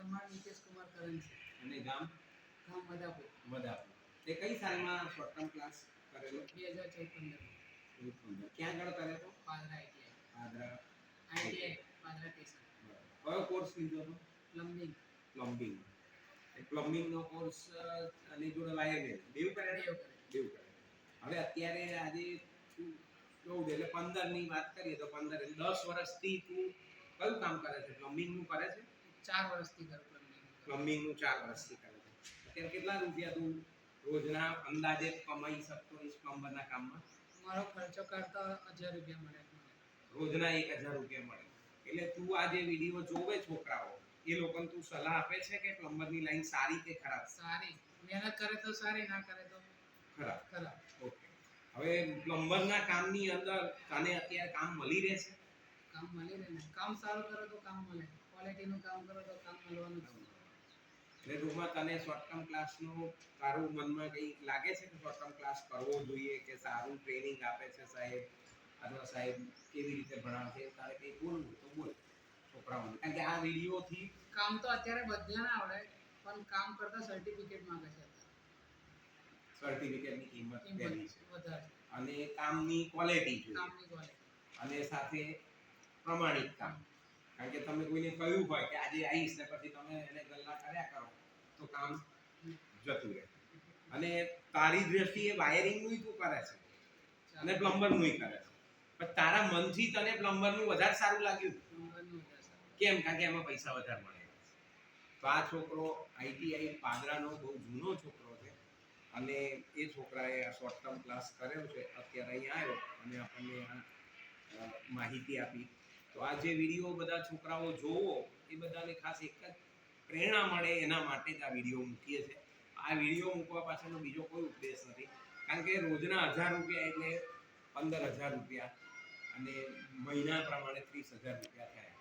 Parmar Nitesh Kumar currency અને ગામ? ગામ મદાપુર. મદાપુર. તે કઈ સાલમાં શોર્ટ ટર્મ ક્લાસ કરેલો બે હજાર ચૌદ પંદર ક્યાં આગળ કરેલો Padra ITI. Padra. ITI Padra station. કયો કોર્સ લીધો હતો? પ્લમ્બિંગ. પ્લમ્બિંગ. પ્લમ્બિંગનો કોર્સ અને જોડે વાયરમેન બેવ કરે? બેવ કરે. હવે અત્યારે આજે ચૌદ એટલે પંદરની વાત કરીએ તો પંદર દસ વર્ષથી તું કયું કામ કરે છે? પ્લમ્બિંગનું કરે છે? ચાર વર્ષથી કરું પ્લમ્બિંગનું ચાર વર્ષથી કરે છે અત્યારે કેટલા રૂપિયા તું રોજના અંદાજે કમાઈ શકતો હોઈશ પ્લમ્બરના કામમાં? મારો ખર્ચો કરતા હજાર રૂપિયા મળે. રોજના એક હજાર રૂપિયા મળે. એટલે તું આ જે વીડિયો જોવે છોકરાઓ એ લોકોને તું સલાહ આપે છે કે પ્લમ્બરની લાઈન સારી કે ખરાબ? સારી. મહેનત કરે તો સારી ના કરે તો ખરાબ. ખરાબ. ઓકે. હવે પ્લમ્બરના કામની અંદર તને અત્યારે કામ મળી રહેશે? કામ મળી રહે કામ સારું કરે તો કામ મળે. ક્વોલિટીનું કામ કરો તો કામ મળવાનું છે. એટલે ટૂંકમાં તને શોર્ટ ટર્મ ક્લાસનું તારું મનમાં કંઈ લાગે છે કે શોર્ટ ટર્મ ક્લાસ કરવો જોઈએ કે સારું ટ્રેનિંગ આપે છે સાહેબ? અથવા સાહેબ કેવી રીતે ભણાવશે? તારે કંઈ બોલવું તો બોલ છોકરાઓને. કારણ કે આ વિડીયોથી કામ તો અત્યારે બધાને આવડે પણ કામ કરતા સર્ટિફિકેટ માંગે છે. સર્ટિફિકેટની કિંમત કિંમત પહેલી છે. અને કામની ક્વોલિટી જોઈએ. અને સાથે પ્રમાણિક કામ. કારણ કે તમે કોઈને કહ્યું હોય કે આજે આવીશ ને પછી તમે એને ગલ્લા કર્યા કરો તો કામ જતું રહે. અને તારી દ્રષ્ટિએ વાયરિંગનું તું કરે છે અને પ્લમ્બરનું કરે છે. પણ તારા મનથી તને પ્લમ્બરનું વધારે સારું લાગ્યું. કેમ? કારણ કે એમાં પૈસા વધારે મળે. તો આ છોકરો આઈટીઆઈ પાદરાનો બહુ જૂનો છોકરો છે અને એ છોકરાએ આ શોર્ટ ટર્મ ક્લાસ કર્યો છે. અત્યારે અહીંયા આવ્યો અને આપણને માહિતી આપી. તો આ જે વીડિયો બધા છોકરાઓ જોવો, એ બધાને ખાસ એક જ પ્રેરણા મળે એના માટે જ આ વીડિયો મૂકીએ છીએ આ વીડિયો મૂકવા પાછળનો બીજો કોઈ ઉદ્દેશ નથી. કારણ કે રોજના હજાર રૂપિયા એટલે પંદર હજાર રૂપિયા અને મહિના પ્રમાણે ત્રીસ હજાર રૂપિયા થાય.